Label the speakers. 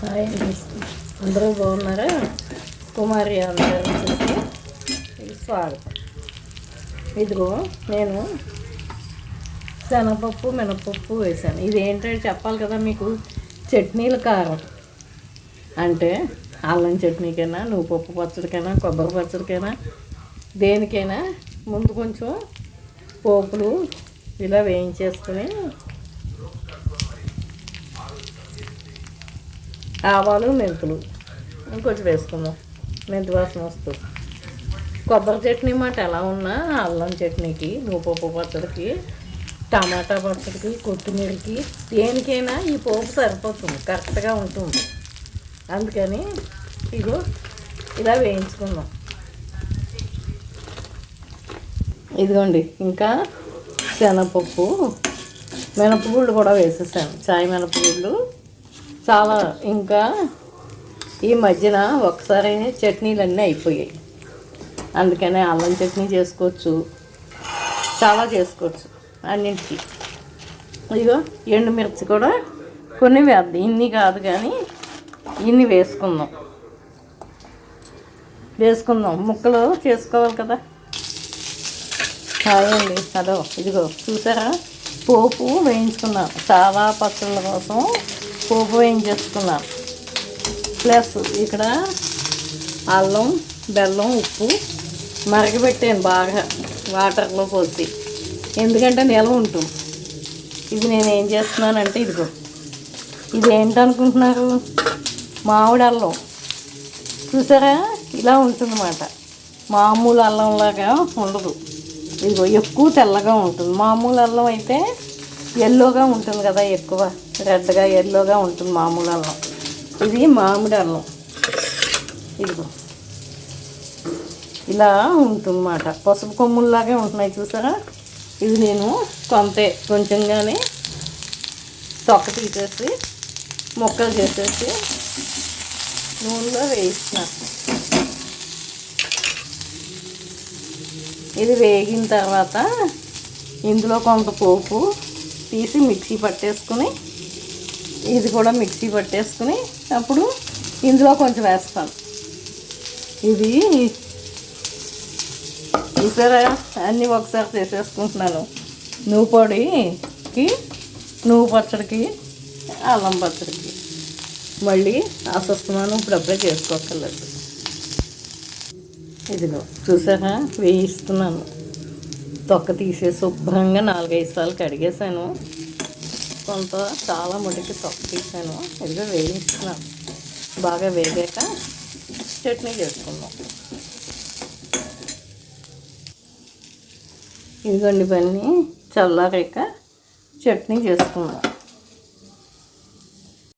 Speaker 1: Hi అండి అందరూ బాగున్నారా? కుమారి అందరికి ఇది స్వాగతం. ఇదిగో నేను శనగపప్పు మినపప్పు వేసాను ఇది ఏంటంటే చెప్పాలి కదా మీకు? చట్నీల కారం. అంటే అల్లం చట్నీకైనా నువ్వు పప్పు పచ్చడికైనా కొబ్బరి పచ్చడికైనా దేనికైనా ముందు కొంచెం పోపులు ఇలా వేయించేసుకుని ఆవాలు మెంతులు. ఇంకొంచెం వేసుకుందాం. మెంతి వాసన వస్తుంది. కొబ్బరి చట్నీ మాట ఎలా ఉన్నా అల్లం చట్నీకి నువ్వుపప్పు పచ్చడికి టమాటా పచ్చడికి కొత్తిమీరకి దేనికైనా ఈ పోపు సరిపోతుంది. కరెక్ట్గా ఉంటుంది. అందుకని ఇగో ఇలా వేయించుకుందాం. ఇదిగోండి ఇంకా శనగపప్పు మినపగుళ్ళు కూడా వేసేసాను. చాయ్ మినపగుళ్ళు. చాలా ఇంకా ఈ మధ్యన ఒకసారి చట్నీలు అన్నీ అయిపోయాయి. అందుకనే అల్లం చట్నీ చేసుకోవచ్చు చాలా చేసుకోవచ్చు అన్నింటికి. ఇదిగో ఎండుమిర్చి కూడా కొన్ని వేద్దాం. ఇన్ని కాదు కానీ ఇన్ని వేసుకుందాం. వేసుకుందాం. ముక్కలు చేసుకోవాలి కదా. హాయ్ అండి అదో ఇదిగో చూసారా? పోపు వేయించుకున్నాను. చాలా పచ్చళ్ళ కోసం పోపు వేయించేసుకున్నాను ప్లస్ ఇక్కడ అల్లం బెల్లం ఉప్పు మరగబెట్టాను బాగా వాటర్లో పోసి. ఎందుకంటే నిల్వ ఉంటుంది. ఇది నేను ఏం చేస్తున్నానంటే ఇదిగో. ఇది ఏంటనుకుంటున్నారు మామిడి అల్లం. చూసారా? ఇలా ఉంటుందన్నమాట. మామూలు అల్లంలాగా ఉండదు. ఇదిగో ఎక్కువ తెల్లగా ఉంటుంది. మామూలు అల్లం అయితే ఎల్లోగా ఉంటుంది కదా ఎక్కువ. రెడ్గా ఎల్లోగా ఉంటుంది మామూలు అల్లం. ఇది మామిడి అల్లం. ఇదిగో. ఇలా ఉంటుందన్నమాట. పసుపు కొమ్ముల్లాగే ఉంటున్నాయి చూసారా? ఇది నేను కొంతే కొంచెంగానే తొక్క తీసేసి ముక్కలు చేసేసి నూనెలో వేయిస్తున్నాను ఇది వేగిన తర్వాత ఇందులో కొంత పోపు తీసి మిక్సీ పట్టేసుకుని ఇది కూడా మిక్సీ పట్టేసుకుని అప్పుడు ఇందులో కొంచెం వేస్తాను. ఇది చూసారా? అన్నీ ఒకసారి చేసేసుకుంటున్నాను. నువ్వు పొడికి నువ్వు పచ్చడికి అల్లం పచ్చడికి. మళ్ళీ అసస్తున్నాను ఇప్పుడు అప్పుడే చేసుకోకర్లేదు ఇదిగో చూసారా? వేయిస్తున్నాను. తొక్క తీసే శుభ్రంగా నాలుగైదు సార్లు కడిగేసాను కొంత చాలా ముడికి తొక్క తీసాను. ఇదిగో వేయించుకున్నాను బాగా వేగాక చట్నీ చేసుకుందాం. ఇదిగోండి ఇవన్నీ చల్లారాక చట్నీ చేసుకుందాం.